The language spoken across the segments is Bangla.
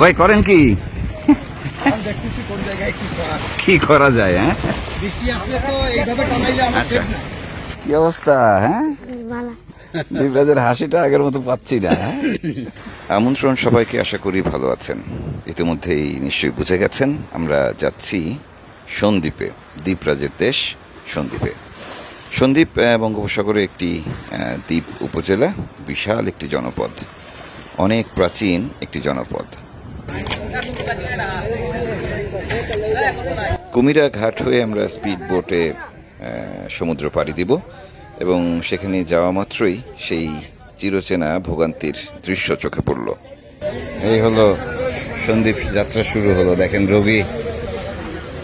ভাই, করেন কি? কি করা যায় হ্যাঁ? আচ্ছা। কি অবস্থা হ্যাঁ? দেবরাজের হাসিটা আগের মতো পাচ্ছি না হ্যাঁ? আমন্ত্রণ সবাইকে, আশা করি ভালো আছেন। ইতিমধ্যেই নিশ্চয়ই বুঝে গেছেন, আমরা যাচ্ছি সন্দ্বীপে, দ্বীপরাজের দেশ সন্দ্বীপে। সন্দ্বীপ বঙ্গোপসাগরে একটি দ্বীপ উপজেলা, বিশাল একটি জনপদ। অনেক প্রাচীন একটি জনপদ। কুমিরা ঘাট হয়ে আমরা স্পিড বোটে সমুদ্র পাড়ি দিব এবং সেখানে যাওয়া মাত্রই সেই চিরচেনা ভোগান্তির দৃশ্য চোখে পড়ল। এই হলো সন্দীপ যাত্রা শুরু হলো। দেখেন রবি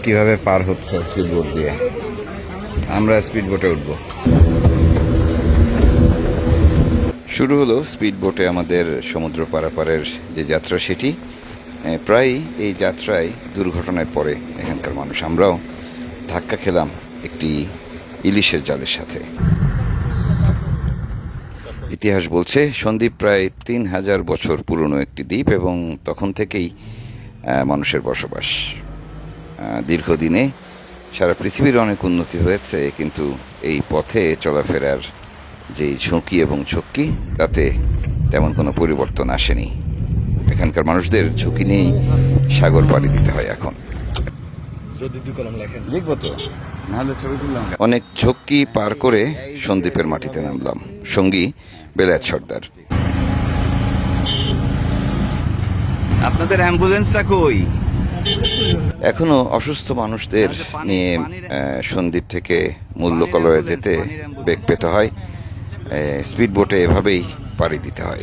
কীভাবে পার হচ্ছে স্পিড বোট দিয়ে। আমরা স্পিড বোটে উঠবো। শুরু হলো স্পিড বোটে আমাদের সমুদ্র পারাপারের যে যাত্রা সেটি। প্রায় এই যাত্রায় দুর্ঘটনায় পড়ে এখানকার মানুষ। আমরাও ধাক্কা খেলাম একটি ইলিশের জালের সাথে। ইতিহাস বলছে, সন্দ্বীপ প্রায় তিন হাজার বছর পুরনো একটি দ্বীপ এবং তখন থেকেই মানুষের বসবাস। দীর্ঘদিনে সারা পৃথিবীর অনেক উন্নতি হয়েছে কিন্তু এই পথে চলাফেরার যেই ঝুঁকি এবং ঝক্কি তাতে তেমন কোনো পরিবর্তন আসেনি। এখানকার মানুষদের ঝুঁকি নিয়েই সাগর পাড়ি দিতে হয় এখন। যদি দুই কলম লেখেন। লিখব তো। নাহলে ছবি তুললাম অনেক ঝক্কি পার করে সন্দ্বীপের মাটিতে নামলাম। সঙ্গী বেলায়েত সর্দার। আপনাদের অ্যাম্বুলেন্সটা কই? এখনও অসুস্থ মানুষদের নিয়ে সন্দ্বীপ থেকে মূল্যকলয়ে যেতে বেগ পেতে হয়। স্পিড বোটে এভাবেই পাড়ি দিতে হয়।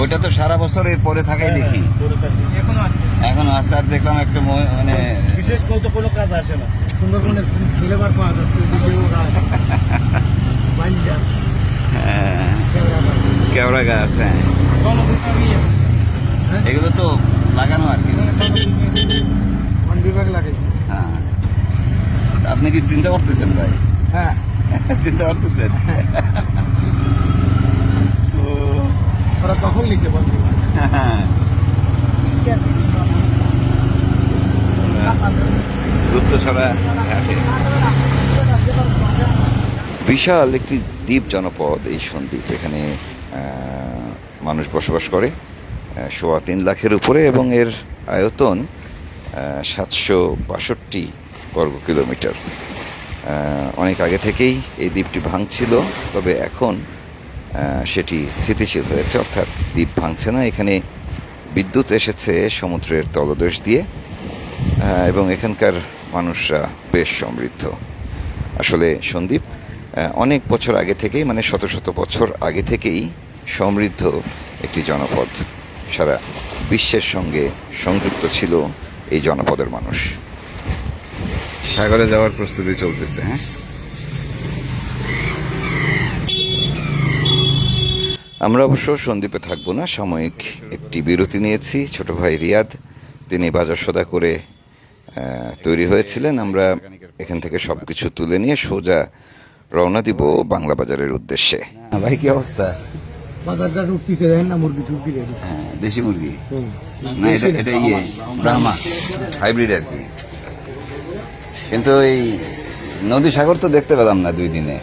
ওইটা তো সারা বছর এর পরে থাকাই দেখি। এখন আসার দেখলাম একটা মানে বিশেষ করে কোনো কাজ আসে না। সুন্দরবনের ফ্লেভার পাওয়া যাচ্ছে গাছ কেওড়া গাছ। হ্যাঁ। এগুলো তো লাগানো আর কি। বন বিভাগ লাগাইছে। হ্যাঁ। আপনি কি চিন্তা করতেছেন ভাই? হ্যাঁ। চিন্তা করতেছেন? ওরা তখন নিছে বন বিভাগ। গুপ্ত ছড়া ঘাটে বিশাল একটি দ্বীপ জনপদ এই সন্দ্বীপ। এখানে মানুষ বসবাস করে। সোয়া তিন লাখের উপরে এবং এর আয়তন সাতশো বাষট্টি বর্গ কিলোমিটার। অনেক আগে থেকেই এই দ্বীপটি ভাঙছিল, তবে এখন সেটি স্থিতিশীল হয়েছে, অর্থাৎ দ্বীপ ভাঙছে না। এখানে বিদ্যুৎ এসেছে সমুদ্রের তলদেশ দিয়ে এবং এখানকার মানুষরা বেশ সমৃদ্ধ। আসলে সন্দীপ অনেক বছর আগে থেকেই মানে শত শত বছর আগে থেকেই সমৃদ্ধ একটি জনপদ। সারা বিশ্বের সঙ্গে সংযুক্ত ছিল এই জনপদের মানুষ। সাগরে যাওয়ার প্রস্তুতি চলতেছে হ্যাঁ? আমরা অবশ্য সন্দ্বীপে থাকব না সাময়িক একটি বিরতি নিয়েছি। ছোট ভাই রিয়াদ তিনি বাজার সদা করে তৈরি হয়েছিলেন। আমরা এখান থেকে সব কিছু তুলে নিয়ে সোজা রওনা দিব বাংলা বাজারের উদ্দেশ্যে। ভাই কি অবস্থা? উঠতেছে দেখেন না? মুরগি টুরগি হ্যাঁ দেশি মুরগি। না এটা এটা ইয়ে ব্রাহ্মা। হাইব্রিড আর কি। কিন্তু এই নদী সাগর তো দেখতে পেলাম না দুই দিনে।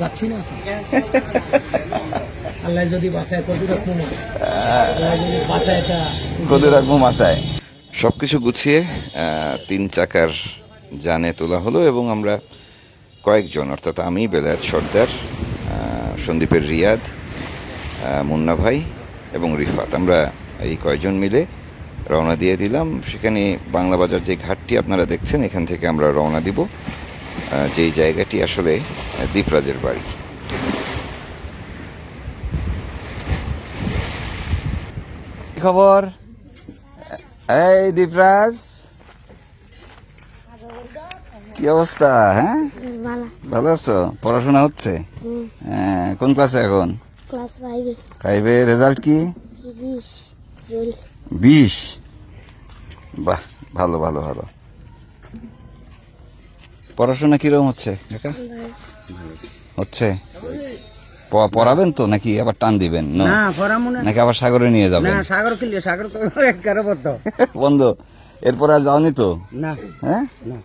যাচ্ছি না। আল্লাহ যদি বাসায় যদি বাসায় কত রাখব সব কিছু গুছিয়ে তিন চাকার জানে তোলা হলো এবং আমরা কয়েকজন অর্থাৎ আমি বেলায়েত সর্দার সন্দীপের রিয়াদ মুন্না ভাই এবং রিফাত। আমরা এই কয়জন মিলে রওনা দিয়ে দিলাম। সেখানে বাংলা বাজার যে ঘাটটি আপনারা দেখছেন এখান থেকে আমরা রওনা দিব। যেই জায়গাটি আসলে আহ, দ্বীপরাজের বাড়ি। খবর? এই দীপরাজ কি অবস্থা হ্যাঁ? ভালো। ভালো আছো? পড়াশোনা হচ্ছে? হ্যাঁ কোন ক্লাসে এখন? ক্লাস ফাইভে ফাইভে রেজাল্ট কি? বিশ জুন বিশ। বাহ ভালো ভালো ভালো। পড়াশোনা কীরকম হচ্ছে কাকা হচ্ছে? পড়াবেন তো নাকি আবার টান দিবেন? না। নাকি আবার সাগরে নিয়ে যাবেন? না সাগর কিনলে সাগর তো এগারো বদ্ধ। বন্ধু এরপর আর যাওনি তো? না। হ্যাঁ? না।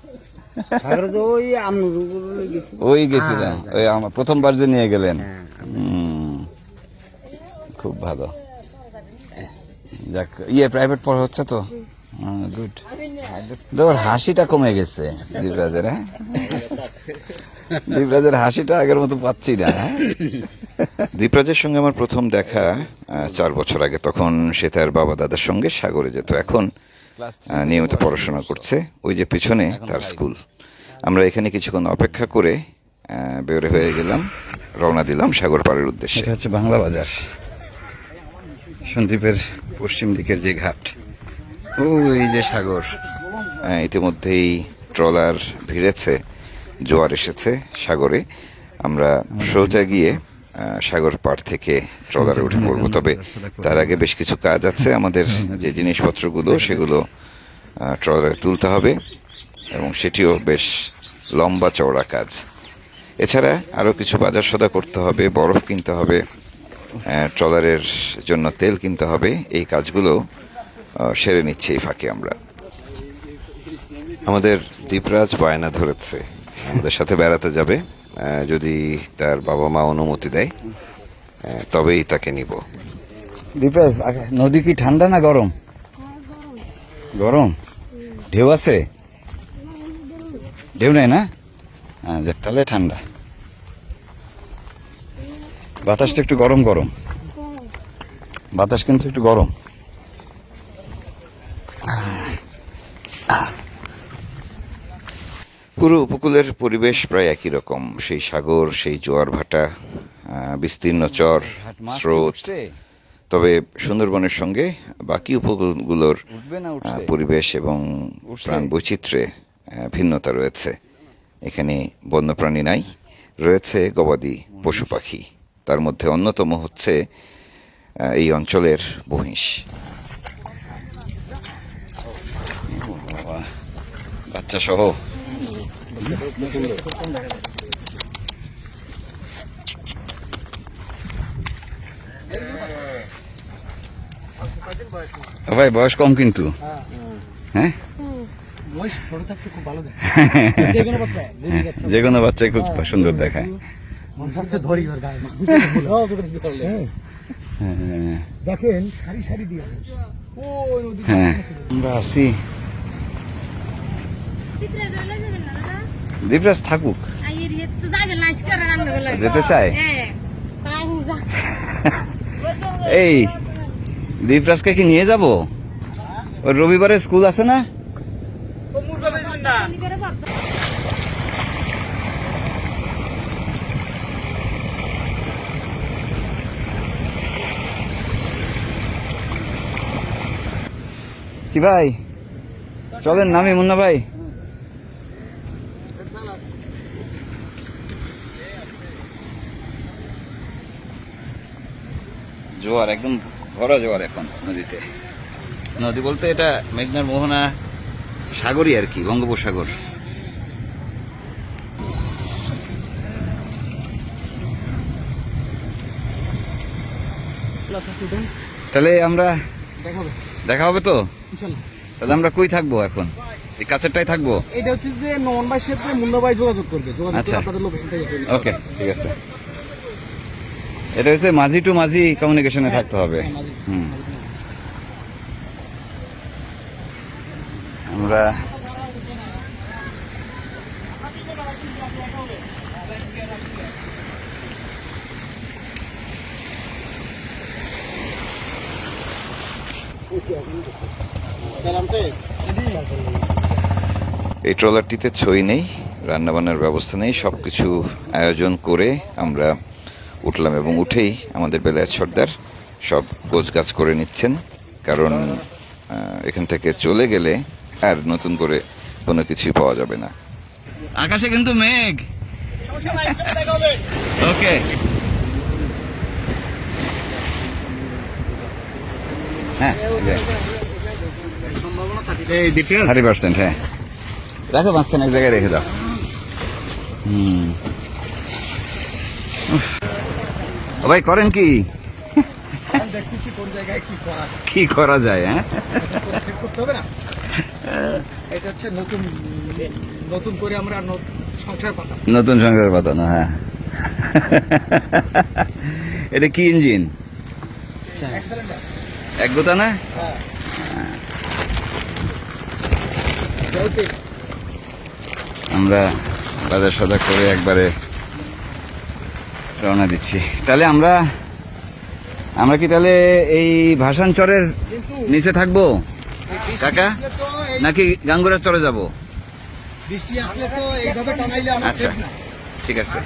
সাগর তো ওই আমনুর গেছি। ওই গেছিলাম ওই আমার প্রথমবার যে নিয়ে গেলেন। হ্যাঁ, হুম। খুব ভালো। যাক ইয়ে প্রাইভেট পড়া হচ্ছে তো? গুড তোর হাসিটা কমে গেছে দীপরাজের হ্যাঁ? দীপরাজের হাসিটা আগের মতো পাচ্ছি না হ্যাঁ? দীপরাজের সঙ্গে আমার প্রথম দেখা চার বছর আগে তখন সে তার বাবা দাদার সঙ্গে সাগরে যেত। এখন নিয়মিত পড়াশোনা করছে। ওই যে পিছনে তার স্কুল আমরা এখানে কিছুক্ষণ অপেক্ষা করে বেরো হয়ে গেলাম রওনা দিলাম সাগর পাড়ের উদ্দেশ্যে। হচ্ছে বাংলা বাজার। সন্দ্বীপের পশ্চিম দিকের যে ঘাট, ওই যে সাগর। ইতিমধ্যেই ট্রলার ভিড়েছে, জোয়ার এসেছে সাগরে। আমরা সোজা গিয়ে সাগর পাড় থেকে ট্রলারে উঠে পড়ব। তবে তার আগে বেশ কিছু কাজ আছে। আমাদের যে জিনিসপত্রগুলো, সেগুলো ট্রলারে তুলতে হবে এবং সেটিও বেশ লম্বা চওড়া কাজ। এছাড়া আরও কিছু বাজার সদা করতে হবে, বরফ কিনতে হবে। ট্রলারের জন্য তেল কিনতে হবে। এই কাজগুলো সেরে নিচ্ছি এই ফাঁকে আমরা। আমাদের দীপরাজ বায়না ধরেছে। আমাদের সাথে বেড়াতে যাবে। যদি তার বাবা মা অনুমতি দেয় তবেই তাকে নিব। দীপরাজ নদী কি ঠান্ডা না গরম? গরম? ঢেউ আছে? ঢেউ নেই না? যাক, তাহলে ঠান্ডা। বাতাসটা একটু গরম গরম। বাতাস কিন্তু একটু গরম। পুরো উপকূলের পরিবেশ প্রায় একই রকম। সেই সাগর সেই জোয়ার ভাটা বিস্তীর্ণ চর স্রোত। তবে সুন্দরবনের সঙ্গে বাকি উপকূলগুলোর পরিবেশ এবং প্রাণ বৈচিত্র্যে ভিন্নতা রয়েছে। এখানে বন্যপ্রাণী নাই রয়েছে গবাদি পশু পাখি। তার মধ্যে অন্যতম হচ্ছে এই অঞ্চলের বহিষ বাচ্চা সহ ভাই বয়স কম কিন্তু। হ্যাঁ? যে কোনো বাচ্চাই খুব সুন্দর দেখায়। ধরি ওর গায়ে। হ্যাঁ, দেখেন সারি সারি দিয়ে হ্যাঁ। আমরা আছি দীপরাজ থাকুক। যেতে চায়? এই দীপরাজকে কি নিয়ে যাব? ওর রবিবারে স্কুল আছে না? কি ভাই? চলেন, নামি মুন্না ভাই। জোয়ার, একদম ভরা জোয়ার এখন নদীতে। নদী বলতে এটা মেঘনার মোহনা সাগরই আর কি, বঙ্গোপসাগর। তাহলে আমরা দেখাবো দেখা হবে তো? তাহলে আমরা কই থাকব এখন? এই কাছেরটাই থাকব? এটা হচ্ছে যে নন ভাই সাথে মুন্না ভাই যোগাযোগ করবে। যোগাযোগ আচ্ছা। আপনাদের লোকেশনটা ওকে ঠিক আছে। এটা হচ্ছে মাঝি টু মাঝি কমিউনিকেশনে থাকতে হবে। হুম। আমরা এই ট্রলারটিতে ছই নেই রান্নাবান্নার ব্যবস্থা নেই সব কিছু আয়োজন করে আমরা উঠলাম এবং উঠেই আমাদের বেলায়েত সর্দার সব গোছগাছ করে নিচ্ছেন। কারণ এখান থেকে চলে গেলে আর নতুন করে কোনো কিছুই পাওয়া যাবে না। আকাশে কিন্তু মেঘ। ওকে হ্যাঁ থার্টি পার্সেন্ট হ্যাঁ। রাখো মাঝখানে এক জায়গায় রেখে দাও। হুম। ভাই করেন কি? কি করা যায়। কি করা যায় হ্যাঁ? এটা হচ্ছে নতুন নতুন করে আমরা সংসার পাতা নতুন সংসার পাতানো হ্যাঁ। এটা কি ইঞ্জিন? এক গোতা না? আমরা বাজার সদা করে একবারে রওনা দিচ্ছি। তাহলে আমরা আমরা কি তাহলে এই ভাসান চরের নিচে থাকব? কাকা? নাকি গাঙ্গুরা চরে যাব? আচ্ছা ঠিক আছে।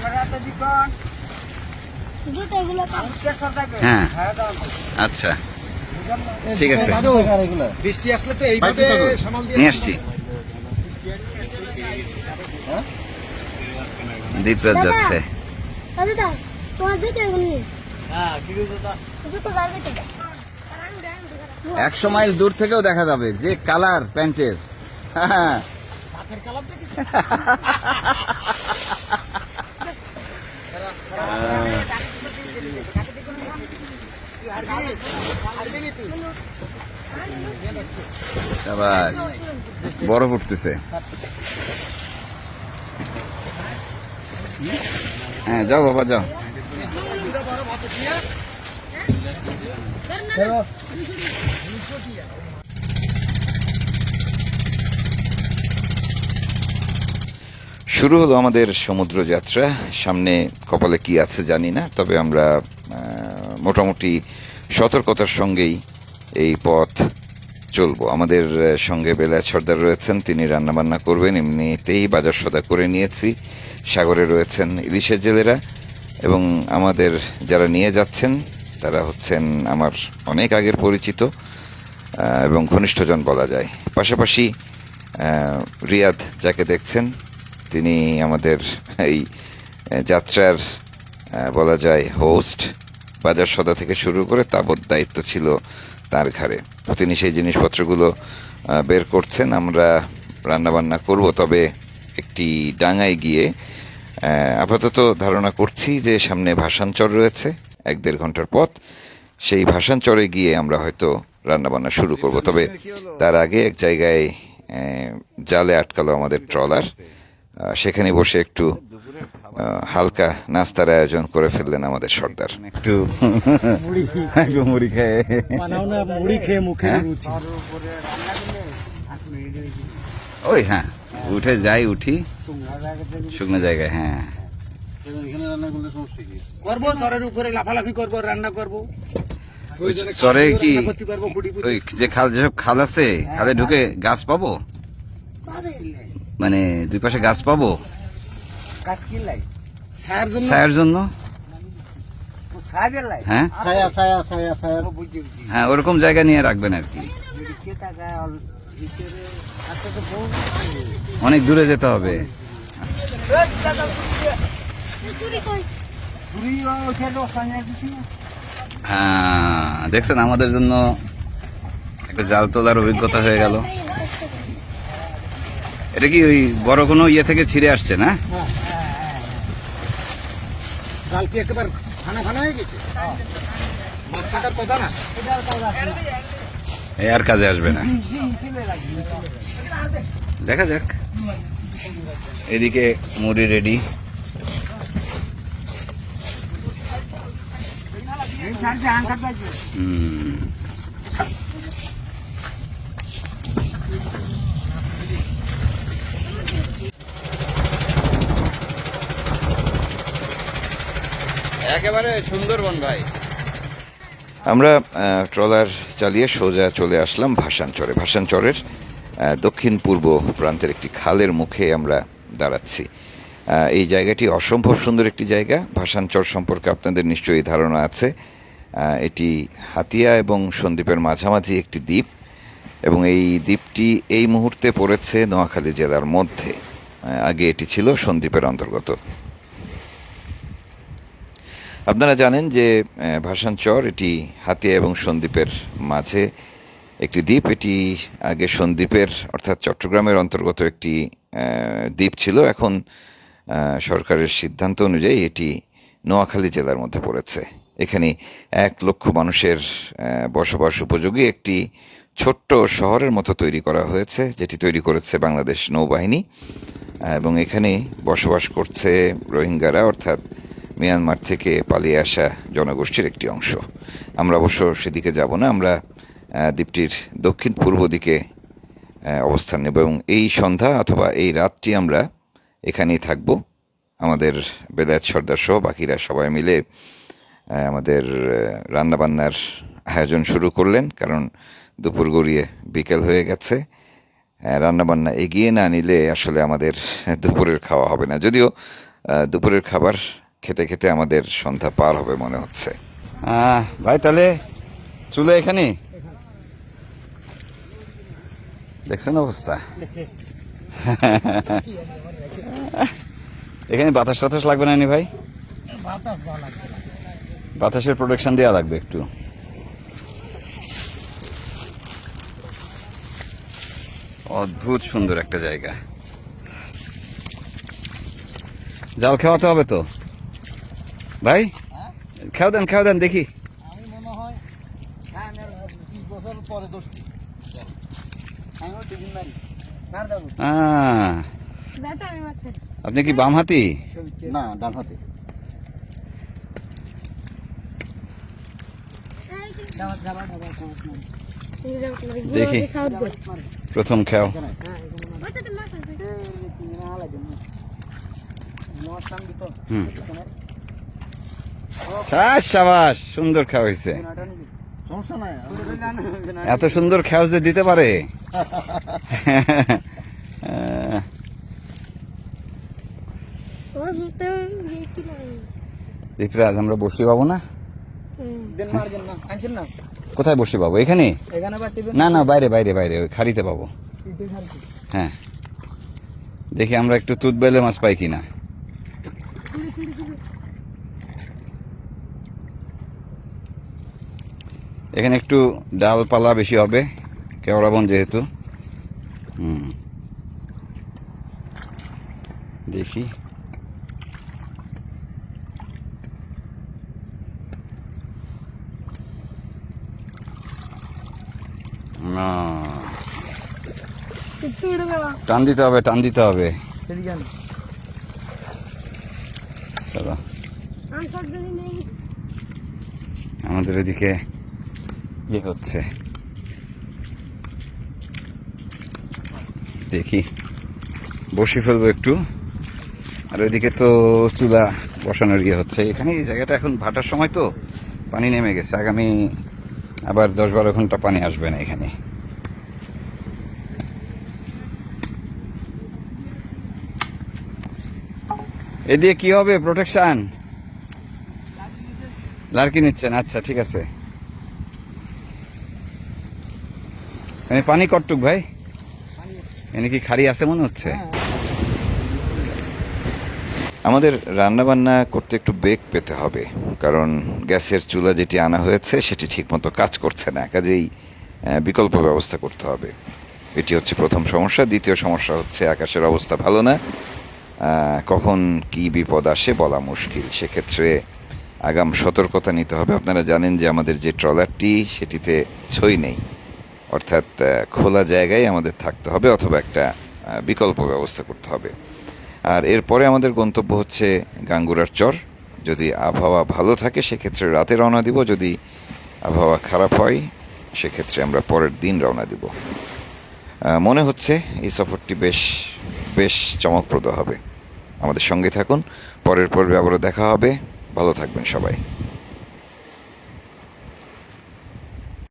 হ্যাঁ আচ্ছা। ঠিক আছে। বৃষ্টি আসলে তো এইভাবে সামাল দিয়ে নিয়ে আসছি। দ্বীপরাজ যাচ্ছে। হ্যাঁ একশো মাইল দূর থেকেও দেখা যাবে যে কালার প্যান্টের। হ্যাঁ বরফ উঠতেছে। হ্যাঁ যাও বাবা, যাও। শুরু হলো আমাদের সমুদ্র যাত্রা সামনে কপালে কি আছে জানি না, তবে আমরা মোটামুটি সতর্কতার সঙ্গেই এই পথ চলবো। আমাদের সঙ্গে বেলায় সর্দার রয়েছেন, তিনি রান্নাবান্না করবেন, এমনিতেই বাজার সদা করে নিয়েছি। সাগরে রয়েছেন ইলিশের জেলেরা এবং আমাদের যারা নিয়ে যাচ্ছেন, তারা হচ্ছেন আমার অনেক আগের পরিচিত এবং ঘনিষ্ঠজন বলা যায়। পাশাপাশি রিয়াদ যাকে দেখছেন, তিনি আমাদের এই যাত্রার বলা যায় হোস্ট বাজার সদা থেকে শুরু করে তাবৎ দায়িত্ব ছিল তার ঘাড়ে। তিনি সেই জিনিসপত্রগুলো বের করছেন, আমরা রান্নাবান্না করব, তবে একটি ডাঙায় গিয়ে আপাতত ধারণা করছি যে সামনে ভাসানচর রয়েছে, এক দেড় ঘণ্টার পথ। সেই ভাসানচরে গিয়ে আমরা হয়তো রান্নাবান্না শুরু করব। তবে তার আগে এক জায়গায় জালে আটকালো আমাদের ট্রলার। সেখানে বসে একটু হালকা নাস্তার আয়োজন করে ফেললেন আমাদের সর্দার। একটু মুড়ি একটু মুড়ি খেয়ে। মুড়ি খেয়ে মুখে হ্যাঁ? ওই হ্যাঁ উঠে যাই উঠি। শুকনো জায়গায় হ্যাঁ। করব সরের উপরে লাফালাফি করব রান্না করব। চরে কি। ওই যে খাল যেসব খাল আছে খালে ঢুকে গাছ পাবো? মানে দুই পাশে গাছ পাবো? ছায়ার জন্য? ছায়ার জন্য? হ্যাঁ? ছায়া ছায়া ছায়া ছায়া হ্যাঁ ওরকম জায়গা নিয়ে রাখবেন আর কি। অনেক দূরে যেতে হবে। হ্যাঁ দেখছেন আমাদের জন্য একটা জাল তোলার অভিজ্ঞতা হয়ে গেল। এটা কি ওই বড় কোনো ইয়ে থেকে ছিঁড়ে আসছে না? জাল কি একেবারে খানা খানা হয়ে গেছে? মাছ কাটার কথা না। আর কাজে আসবে না। দেখা যাক। এদিকে মুড়ি রেডি। হুম। একেবারে সুন্দরবন ভাই। আমরা ট্রলার চালিয়ে সোজা চলে আসলাম ভাসানচরে। ভাসানচরের দক্ষিণ পূর্ব প্রান্তের একটি খালের মুখে আমরা দাঁড়াচ্ছি। এই জায়গাটি অসম্ভব সুন্দর একটি জায়গা। ভাসানচর সম্পর্কে আপনাদের নিশ্চয়ই ধারণা আছে। এটি হাতিয়া এবং সন্দ্বীপের মাঝামাঝি একটি দ্বীপ এবং এই দ্বীপটি এই মুহূর্তে পড়েছে নোয়াখালী জেলার মধ্যে। আগে এটি ছিল সন্দ্বীপের অন্তর্গত। আপনারা জানেন যে ভাসানচর এটি হাতিয়া এবং সন্দ্বীপের মাঝে একটি দ্বীপ। এটি আগে সন্দ্বীপের, অর্থাৎ চট্টগ্রামের অন্তর্গত একটি দ্বীপ ছিল। এখন সরকারের সিদ্ধান্ত অনুযায়ী এটি নোয়াখালী জেলার মধ্যে পড়েছে। এখানে এক লক্ষ মানুষের বসবাস উপযোগী একটি ছোট্ট শহরের মতো তৈরি করা হয়েছে, যেটি তৈরি করেছে বাংলাদেশ নৌবাহিনী। এবং এখানে বসবাস করছে রোহিঙ্গারা, অর্থাৎ মিয়ানমার থেকে পালিয়ে আসা জনগোষ্ঠীর একটি অংশ। আমরা অবশ্য সেদিকে যাব না, আমরা দ্বীপটির দক্ষিণ পূর্ব দিকে অবস্থান নেব এবং এই সন্ধ্যা অথবা এই রাতটি আমরা এখানেই থাকব। আমাদের বেদায়ত সর্দার সহ বাকিরা সবাই মিলে আমাদের রান্নাবান্নার আয়োজন শুরু করলেন, কারণ দুপুর গড়িয়ে বিকেল হয়ে গেছে। রান্নাবান্না এগিয়ে না নিলে আসলে আমাদের দুপুরের খাওয়া হবে না। যদিও দুপুরের খাবার খেতে খেতে আমাদের সন্ধ্যা পার হবে মনে হচ্ছে। ভাই, তাহলে চুলে এখানে? দেখছেন অবস্থা? এখানে বাতাস টাতাস লাগবে না নি ভাই? বাতাসের প্রোটেকশন দেওয়া লাগবে একটু। অদ্ভুত সুন্দর একটা জায়গা। জাল খাওয়াতে হবে তো? ভাই খাও দেন খাও দেন দেখি। মনে হয় হ্যাঁ আপনি কি বাম হাতি? না ডান হাতে। দেখি। প্রথম খাও। হুম। আহ, সাবাস সুন্দর খাওয়া হয়েছে। এত সুন্দর খেয়াল যে দিতে পারে। দীপরাজ আমরা বসি পাবো না? কোথায় বসে পাবো এখানে? এখানে বা টিফিন না না বাইরে বাইরে বাইরে ওই খাড়িতে পাবো হ্যাঁ। দেখি আমরা একটু তুত বেলে মাছ পাই কিনা। এখানে একটু ডালপালা বেশি হবে কেওড়া বন যেহেতু দেখি। না। টান দিতে হবে, টান দিতে হবে। আমাদের এদিকে ইয়ে হচ্ছে। দেখি, বসে ফেলব একটু। আর ওইদিকে তো চুলা বসানোর ইয়ে হচ্ছে। এখানে এই জায়গাটা এখন ভাটার সময় তো পানি নেমে গেছে। আগামী আবার দশ বারো ঘণ্টা পানি আসবে না এখানে। এদিকে কি হবে? প্রোটেকশন লার্কি নিচ্ছেন? আচ্ছা ঠিক আছে। এখানে পানি কটটুক ভাই? এখানে কি খাড়ি আছে মনে হচ্ছে? আমাদের রান্না বান্না করতে একটু বেগ পেতে হবে কারণ গ্যাসের চুলা যেটি আনা হয়েছে সেটি ঠিকমতো কাজ করছে না কাজেই বিকল্প ব্যবস্থা করতে হবে। এটি হচ্ছে প্রথম সমস্যা দ্বিতীয় সমস্যা হচ্ছে আকাশের অবস্থা ভালো না। কখন কি বিপদ আসে বলা মুশকিল সেক্ষেত্রে আগাম সতর্কতা নিতে হবে। আপনারা জানেন যে আমাদের যে ট্রলারটি সেটিতে ছই নেই। অর্থাৎ খোলা জায়গায় আমাদের থাকতে হবে অথবা একটা বিকল্প ব্যবস্থা করতে হবে। আর এরপরে আমাদের গন্তব্য হচ্ছে গাঙ্গুরার চর। যদি আবহাওয়া ভালো থাকে, সেক্ষেত্রে রাতে রওনা দিব। যদি আবহাওয়া খারাপ হয়, সেক্ষেত্রে আমরা পরের দিন রওনা দিব। মনে হচ্ছে এই সফরটি বেশ বেশ চমকপ্রদ হবে। আমাদের সঙ্গে থাকুন। পরের পর্বে আবারও দেখা হবে। ভালো থাকবেন সবাই।